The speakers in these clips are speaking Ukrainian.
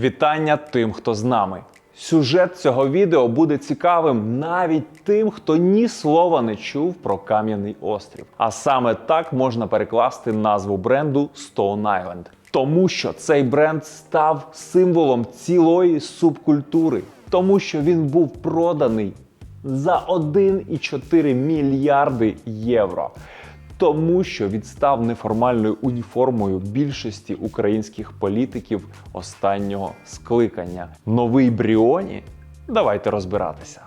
Вітання тим, хто з нами. Сюжет цього відео буде цікавим навіть тим, хто ні слова не чув про Кам'яний острів. А саме так можна перекласти назву бренду Stone Island. Тому що цей бренд став символом цілої субкультури, тому що він був проданий за 1,4 мільярди євро тому що відстав неформальною уніформою більшості українських політиків останнього скликання. Новий Бріоні? Давайте розбиратися.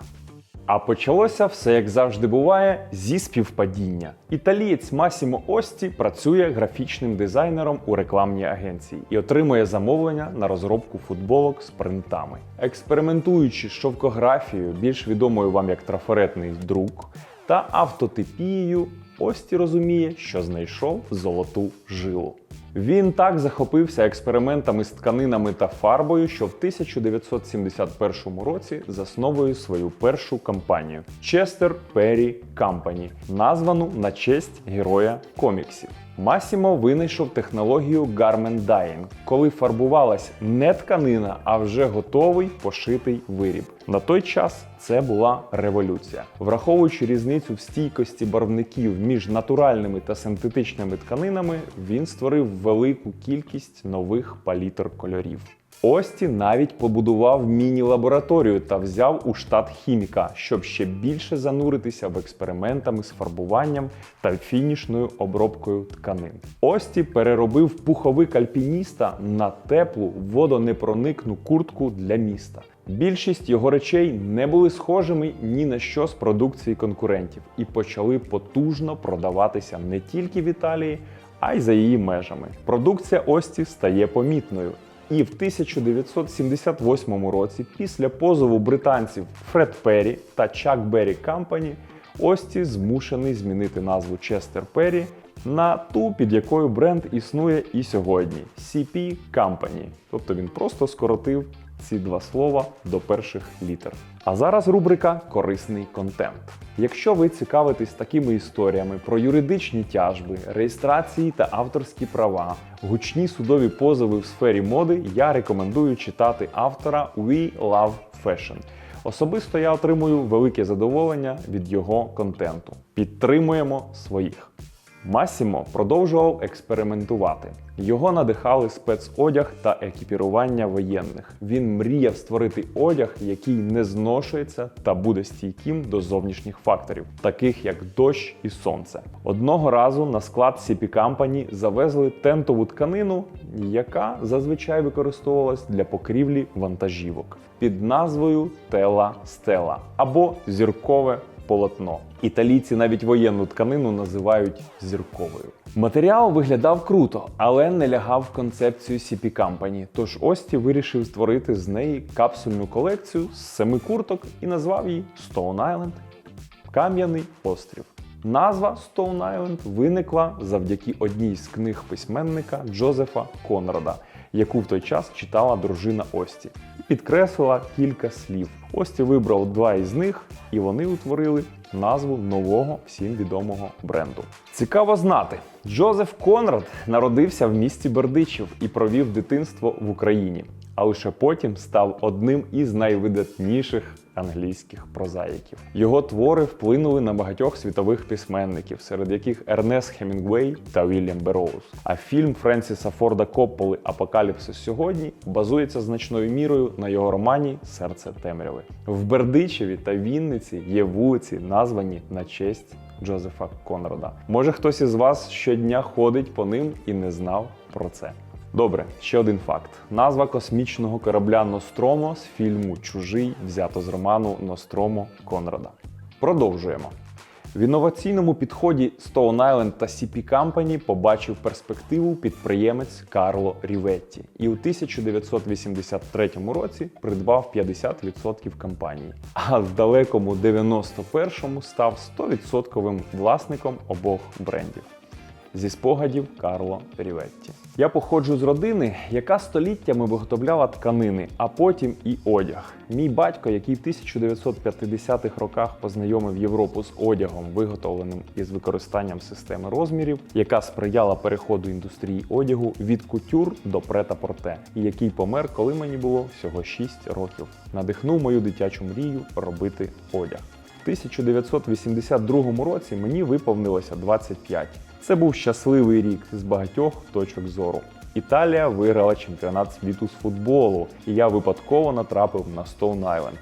А почалося все як завжди буває зі співпадіння. Італієць Масімо Ості працює графічним дизайнером у рекламній агенції і отримує замовлення на розробку футболок з принтами. Експериментуючи з шовкографією, більш відомою вам як трафаретний друк, та автотипією, Ості розуміє, що знайшов золоту жилу. Він так захопився експериментами з тканинами та фарбою, що в 1971 році засновує свою першу компанію Chester Perry Company, названу на честь героя коміксів. Масімо винайшов технологію Garment Dyeing, коли фарбувалась не тканина, а вже готовий пошитий виріб. На той час це була революція. Враховуючи різницю в стійкості барвників між натуральними та синтетичними тканинами, він створив велику кількість нових палітр кольорів. Ості навіть побудував міні-лабораторію та взяв у штат хіміка, щоб ще більше зануритися в експериментами з фарбуванням та фінішною обробкою тканин. Ості переробив пуховик альпініста на теплу водонепроникну куртку для міста. Більшість його речей не були схожими ні на що з продукції конкурентів і почали потужно продаватися не тільки в Італії, а й за її межами. Продукція Ості стає помітною. І в 1978 році, після позову британців Фред Перрі та Чак Беррі Компані, Ості змушений змінити назву Честер Перрі на ту, під якою бренд існує і сьогодні CP Company. Тобто він просто скоротив ці два слова до перших літер. А зараз рубрика Корисний контент. Якщо ви цікавитесь такими історіями про юридичні тяжби, реєстрації та авторські права, гучні судові позови в сфері моди, я рекомендую читати автора We Love Fashion. Особисто я отримую велике задоволення від його контенту. Підтримуємо своїх. Масімо продовжував експериментувати. Його надихали спецодяг та екіпірування воєнних. Він мріяв створити одяг, який не зношується та буде стійким до зовнішніх факторів, таких як дощ і сонце. Одного разу на склад CP Company завезли тентову тканину, яка зазвичай використовувалась для покрівлі вантажівок під назвою Тела Стела або зіркове полотно. Італійці навіть воєнну тканину називають зірковою. Матеріал виглядав круто, але не лягав в концепцію CP Company, Тож Ості вирішив створити з неї капсульну колекцію з семи курток і назвав її Stone Island Кам'яний острів. Назва Stone Island виникла завдяки одній з книг письменника Джозефа Конрада, яку в той час читала дружина Ості, і підкреслила кілька слів. Ості вибрав два із них, і вони утворили назву нового всім відомого бренду. Цікаво знати, Джозеф Конрад народився в місті Бердичів і провів дитинство в Україні, а лише потім став одним із найвидатніших англійських прозаїків. Його твори вплинули на багатьох світових письменників, серед яких Ернест Хемінгуей та Вільям Бероуз. А фільм Френсіса Форда Копполи Апокаліпсис сьогодні базується значною мірою на його романі Серце темряви. В Бердичеві та Вінниці є вулиці, названі на честь Джозефа Конрада. Може, хтось із вас щодня ходить по ним і не знав про це. Добре, ще один факт: назва космічного корабля Ностромо з фільму Чужий взято з роману Ностромо Конрада. Продовжуємо. В інноваційному підході Stone Island та CP Company побачив перспективу підприємець Карло Ріветті і у 1983 році придбав 50% компанії. А в далекому 91-му став 100% власником обох брендів. Зі спогадів Карло Ріветті. Я походжу з родини, яка століттями виготовляла тканини, а потім і одяг. Мій батько, який в 1950-х роках познайомив Європу з одягом, виготовленим із використанням системи розмірів, яка сприяла переходу індустрії одягу від кутюр до прета-порте, і який помер, коли мені було всього 6 років, надихнув мою дитячу мрію робити одяг. В 1982 році мені виповнилося 25. Це був щасливий рік з багатьох точок зору. Італія виграла чемпіонат світу з футболу, і я випадково натрапив на Stone Island.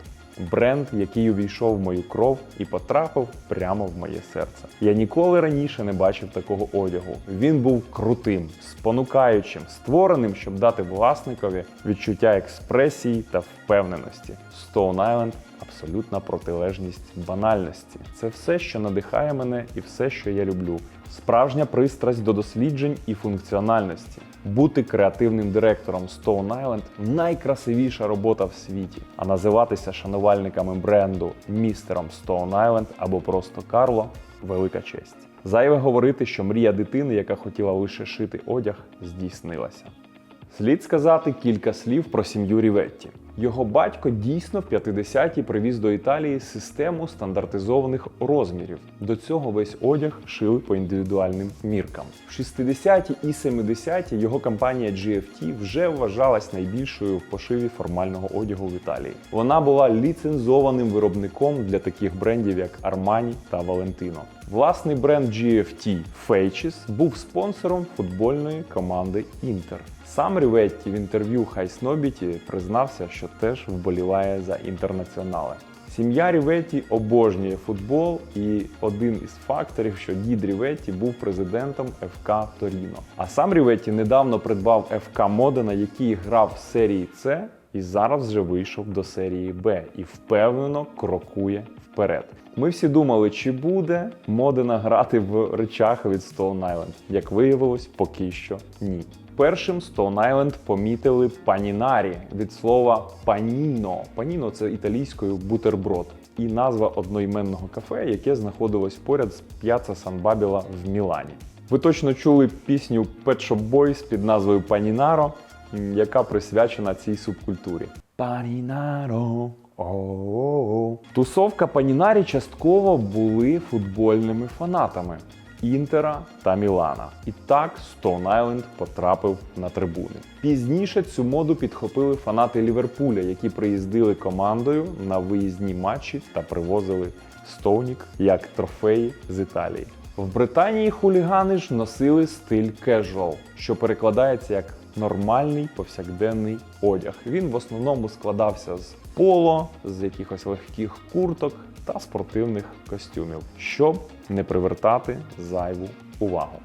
Бренд, який увійшов в мою кров і потрапив прямо в моє серце. Я ніколи раніше не бачив такого одягу. Він був крутим, спонукаючим, створеним, щоб дати власникові відчуття експресії та впевненості. Stone Island – абсолютна протилежність банальності. Це все, що надихає мене, і все, що я люблю. Справжня пристрасть до досліджень і функціональності. Бути креативним директором Stone Island – найкрасивіша робота в світі. А називатися шанувальниками бренду містером Stone Island або просто Карло велика честь. Зайве говорити, що мрія дитини, яка хотіла лише шити одяг, здійснилася. Слід сказати кілька слів про сім'ю Ріветті. Його батько дійсно в 50-ті привіз до Італії систему стандартизованих розмірів. До цього весь одяг шили по індивідуальним міркам. В 60-ті і 70-ті його компанія GFT вже вважалась найбільшою в пошиві формального одягу в Італії. Вона була ліцензованим виробником для таких брендів, як Armani та Valentino. Власний бренд GFT Faces був спонсором футбольної команди Інтер. Сам Ріветті в інтерв'ю Хай Снобіті признався, що теж вболіває за інтернаціонали. Сім'я Ріветті обожнює футбол, і один із факторів, що дід Ріветті був президентом ФК Торіно. А сам Ріветті недавно придбав ФК Модена, який грав в серії С і зараз вже вийшов до серії Б і впевнено крокує вперед. Ми всі думали, чи буде Модена грати в речах від Stone Island. Як виявилось, поки що ні. Першим Stone Island помітили панінарі від слова паніно. Паніно це італійською бутерброд і назва одноіменного кафе, яке знаходилось поряд з п'яца Сан Бабіла в Мілані. Ви точно чули пісню Pet Shop Boys під назвою Панінаро, яка присвячена цій субкультурі. Панінаро. О-о-о. Тусовка Панінарі частково були футбольними фанатами Інтера та Мілана. І так Stone Island потрапив на трибуни. Пізніше цю моду підхопили фанати Ліверпуля, які приїздили командою на виїзні матчі та привозили Стоунік як трофеї з Італії. В Британії хулігани ж носили стиль casual, що перекладається як нормальний повсякденний одяг. Він в основному складався з поло, з якихось легких курток та спортивних костюмів, щоб не привертати зайву увагу.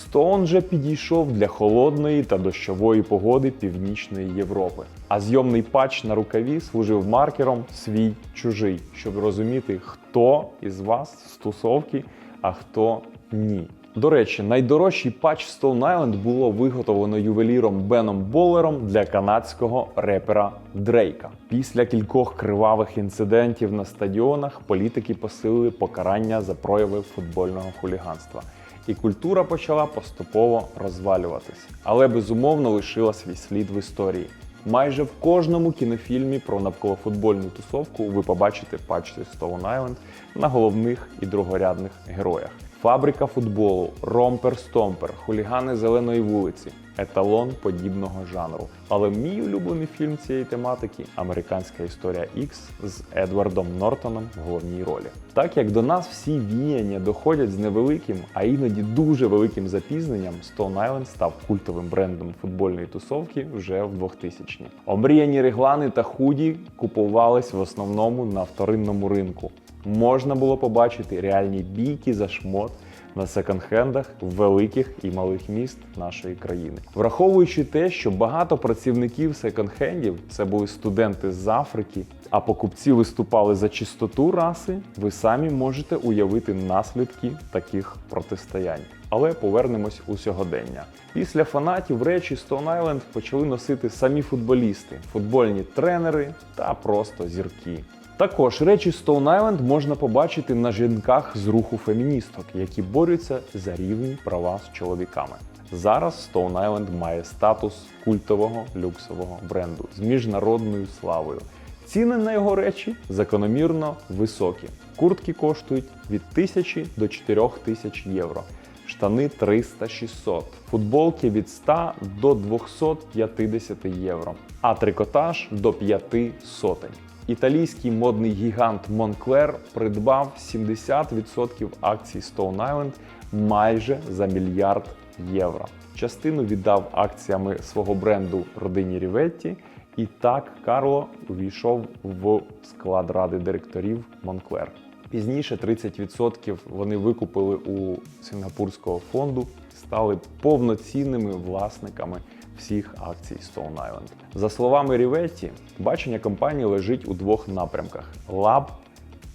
Стоун же підійшов для холодної та дощової погоди Північної Європи, а зйомний патч на рукаві служив маркером свій чужий, щоб розуміти, хто із вас з тусовки, а хто ні. До речі, найдорожчий патч Stone Island було виготовлено ювеліром Беном Боллером для канадського репера Дрейка. Після кількох кривавих інцидентів на стадіонах політики посилили покарання за прояви футбольного хуліганства. І культура почала поступово розвалюватись, але безумовно лишила свій слід в історії. Майже в кожному кінофільмі про навколофутбольну тусовку ви побачите патчі Stone Island на головних і другорядних героях. Фабрика футболу, ромпер стомпер, хулігани зеленої вулиці, еталон подібного жанру. Але мій улюблений фільм цієї тематики американська історія X з Едвардом Нортоном в головній ролі. Так як до нас всі віяння доходять з невеликим, а іноді дуже великим запізненням, Stone Island став культовим брендом футбольної тусовки вже в 2000-ні. Омріяні реглани та худі купувались в основному на вторинному ринку можна було побачити реальні бійки за шмот на секонд-хендах великих і малих міст нашої країни, враховуючи те, що багато працівників секонд-хендів це були студенти з Африки, а покупці виступали за чистоту раси, ви самі можете уявити наслідки таких протистоянь. Але повернемось у сьогодення. Після фанатів речі Stone Island почали носити самі футболісти, футбольні тренери та просто зірки. Також речі Stone Island можна побачити на жінках з руху феміністок, які борються за рівні права з чоловіками. Зараз Stone Island має статус культового люксового бренду з міжнародною славою. Ціни на його речі закономірно високі. Куртки коштують від 1000 до 4000 євро, штани 300-600, футболки від 100 до 250 євро, а трикотаж до 5 сотень. Італійський модний гігант Moncler придбав 70% акцій Stone Island майже за мільярд євро. Частину віддав акціями свого бренду родині Ріветті, і так Карло увійшов в склад ради директорів Moncler. Пізніше 30% вони викупили у сингапурського фонду, стали повноцінними власниками всіх акцій Stone Island. За словами Ріветті, бачення компанії лежить у двох напрямках: Lab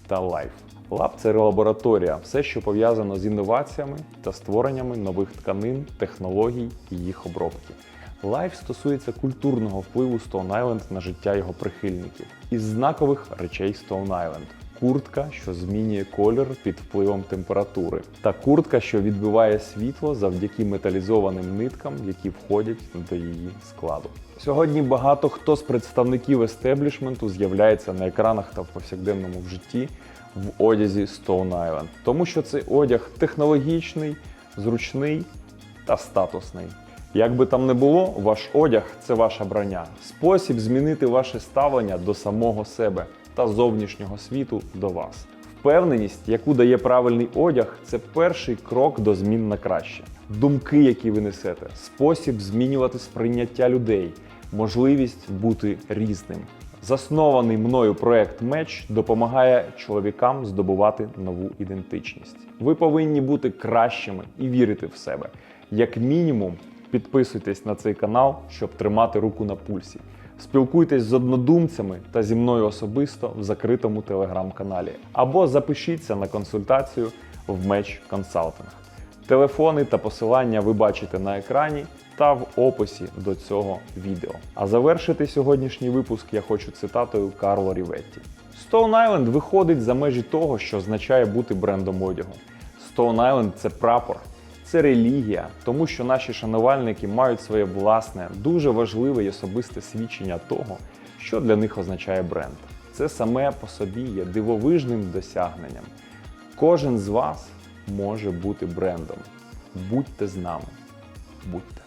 та Life. Lab – це лабораторія, все, що пов'язано з інноваціями та створеннями нових тканин, технологій і їх обробки. Life стосується культурного впливу Stone Island на життя його прихильників із знакових речей Stone Island. Куртка, що змінює колір під впливом температури, та куртка, що відбиває світло завдяки металізованим ниткам, які входять до її складу. Сьогодні багато хто з представників естеблішменту з'являється на екранах та в повсякденному житті в одязі Stone Island, тому що цей одяг технологічний, зручний та статусний. Як би там не було, ваш одяг це ваша броня, спосіб змінити ваше ставлення до самого себе та зовнішнього світу до вас. Впевненість, яку дає правильний одяг, це перший крок до змін на краще. Думки, які ви несете, спосіб змінювати сприйняття людей, можливість бути різним. Заснований мною проект Меч допомагає чоловікам здобувати нову ідентичність. Ви повинні бути кращими і вірити в себе. Як мінімум, підписуйтесь на цей канал, щоб тримати руку на пульсі. Спілкуйтесь з однодумцями та зі мною особисто в закритому телеграм-каналі. Або запишіться на консультацію в Меч Консалтинг. Телефони та посилання ви бачите на екрані та в описі до цього відео. А завершити сьогоднішній випуск я хочу цитатою Карло Ріветті. Stone Island виходить за межі того, що означає бути брендом одягу. Stone Island – це прапор, це релігія, тому що наші шанувальники мають своє власне, дуже важливе і особисте свідчення того, що для них означає бренд. Це саме по собі є дивовижним досягненням. Кожен з вас може бути брендом. Будьте з нами. Будьте.